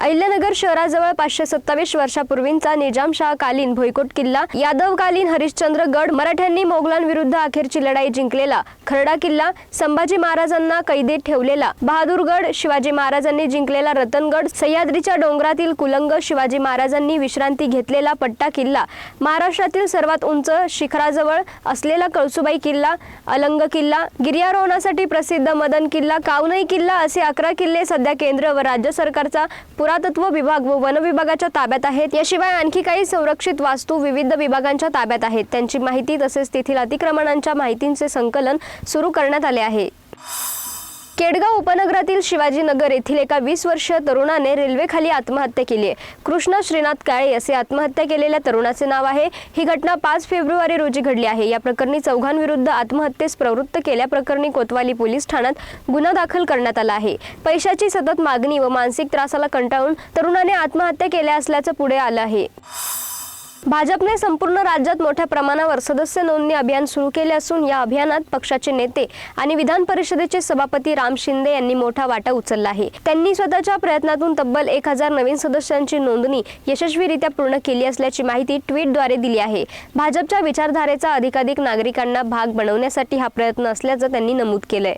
अहिल्यानगर शहराजवळ पाचशे सत्तावीस वर्षापूर्वींचा निजामशाह कालीन भुईकोट किल्ला यादवकालीन हरिश्चंद्र गड मराठ्यांनी मोगलांविरुद्ध अखेरची लढाई जिंकलेला खरडा किल्ला संभाजी महाराजांना कैदेत ठेवलेला बहादूरगड शिवाजी महाराजांनी जिंकलेला रतनगड सह्याद्रीच्या डोंगरातील कुलंग शिवाजी महाराजांनी विश्रांती घेतलेला पट्टा किल्ला महाराष्ट्रातील सर्वात उंच शिखराजवळ असलेला कळसुबाई किल्ला अलंग किल्ला गिर्यारोहणासाठी प्रसिद्ध मदन किल्ला कावनई किल्ला असे अकरा किल्ले सध्या केंद्र व राज्य सरकारचा पुरातत्व विभाग व वन विभागाच्या ताब्यात आहेत. याशिवाय आणखी काही संरक्षित वास्तू विविध विभागांच्या ताब्यात आहेत. त्यांची माहिती तसेच तेथील अतिक्रमणांच्या माहितींचे संकलन सुरू करण्यात आले आहे. केडगाव उपनगरातील शिवाजीनगर येथील एका वीस वर्षीय तरुणाने रेल्वेखाली आत्महत्या केली आहे. कृष्णा श्रीनाथ काळे असे आत्महत्या केलेल्या तरुणाचे नाव आहे. ही घटना पाच फेब्रुवारी रोजी घडली आहे. या प्रकरणी चौघांविरुद्ध आत्महत्येस प्रवृत्त केल्याप्रकरणी कोतवाली पोलीस ठाण्यात गुन्हा दाखल करण्यात आला आहे. पैशाची सतत मागणी व मानसिक त्रासाला कंटाळून तरुणाने आत्महत्या केल्या असल्याचं पुढे आलं आहे. भाजपने संपूर्ण राज्यात मोठ्या प्रमाणावर सदस्य नोंदणी अभियान सुरू केले असून या अभियानात पक्षाचे नेते आणि विधान परिषदेचे सभापती राम शिंदे यांनी मोठा वाटा उचलला आहे. त्यांनी स्वतःच्या प्रयत्नातून तब्बल एक हजार नवीन सदस्यांची नोंदणी यशस्वीरित्या पूर्ण केली असल्याची माहिती ट्विटद्वारे दिली आहे. भाजपच्या विचारधारेचा अधिकाधिक नागरिकांना भाग बनवण्यासाठी हा प्रयत्न असल्याचं त्यांनी नमूद केलंय.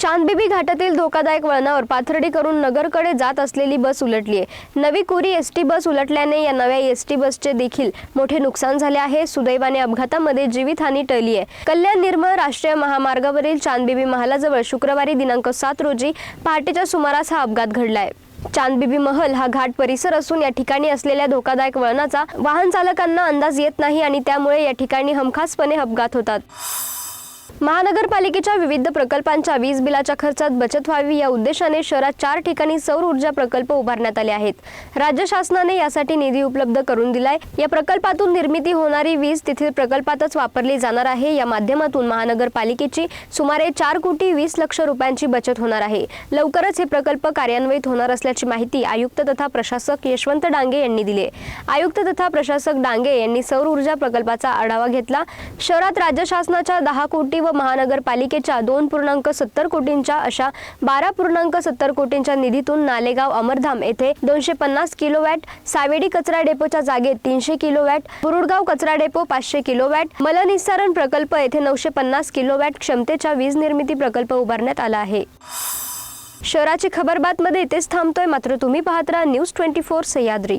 चांदबिबी घाटातील धोकादायक वळणावर पाथर्डी करून नगरकडे जात असलेली बस उलटली आहे नवी कुरी एस टी बस उलटल्याने या नव्या एस टी बसचे देखील मोठे नुकसान झाले आहे. सुदैवाने अपघातामध्ये जीवितहानी टळली आहे कल्याण निर्मळ राष्ट्रीय महामार्गावरील चांदबिबी महालाजवळ शुक्रवारी दिनांक सात रोजी पहाटेच्या सुमारास हा अपघात घडलाय. चांदबिबी महल हा घाट परिसर असून या ठिकाणी असलेल्या धोकादायक वळणाचा वाहन चालकांना अंदाज येत नाही आणि त्यामुळे या ठिकाणी हमखासपणे अपघात होतात. महानगरपालिकेच्या विविध प्रकल्पांच्या वीज बिलाच्या खर्चात बचत व्हावी या उद्देशाने शहरात चार ठिकाणी सौर ऊर्जा प्रकल्प उभारण्यात आले आहेत. राज्य शासनाने यासाठी निधी उपलब्ध करून दिलाय. या प्रकल्पातून निर्मिती होणारी वीज तेथील प्रकल्पातच वापरली जाणार आहे. या माध्यमातून महानगरपालिकेची सुमारे चार कोटी वीस लक्ष रुपयांची बचत होणार आहे. लवकरच हे प्रकल्प कार्यान्वित होणार असल्याची माहिती आयुक्त तथा प्रशासक यशवंत डांगे यांनी दिली आयुक्त तथा प्रशासक डांगे यांनी सौर ऊर्जा प्रकल्पाचा आढावा घेतला. शहरात राज्य शासनाच्या दहा कोटी व महानगरपालिकेच्या दोन पूर्णांक सत्तर कोटींच्या अशा बारा पूर्णांक सत्तर कोटींच्या निधीतून नालेगाव अमरधाम येथे दोनशे पन्नास किलोवॅट सावेडी कचरा डेपोच्या जागेत तीनशे किलोवॅट पुरुडगाव कचरा डेपो पाचशे किलोवॅट मलनिस्सारण प्रकल्प येथे नऊशे पन्नास किलोवॅट क्षमतेच्या वीज निर्मिती प्रकल्प उभारण्यात आला आहे. शहराची खबरबातमध्ये इथेच थांबतोय. मात्र तुम्ही पाहत राहा न्यूज ट्वेंटी फोर सह्याद्री.